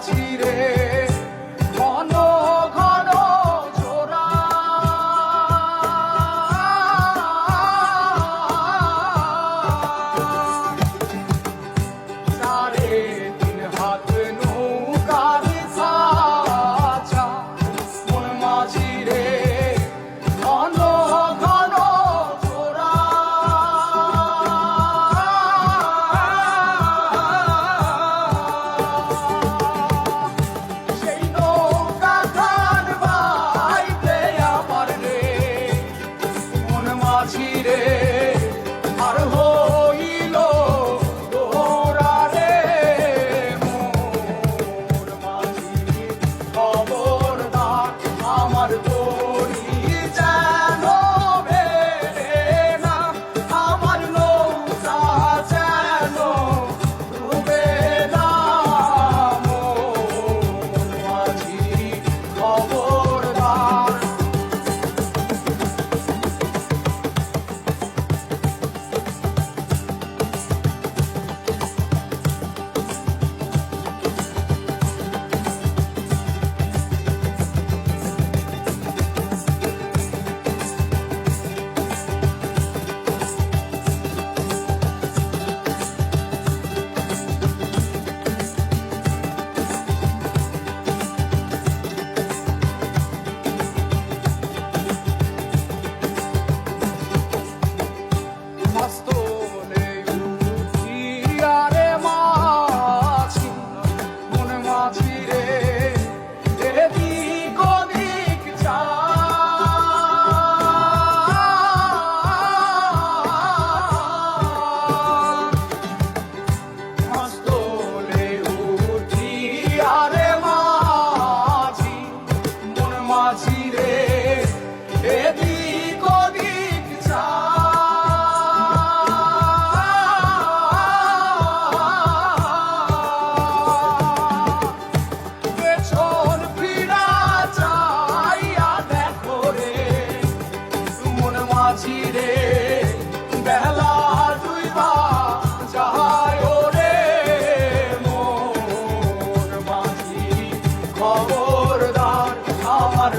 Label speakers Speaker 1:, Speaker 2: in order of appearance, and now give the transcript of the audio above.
Speaker 1: partirai. চিরে বেলা দুইবা যাহায় রে মোর মাঝি খবরদার আমার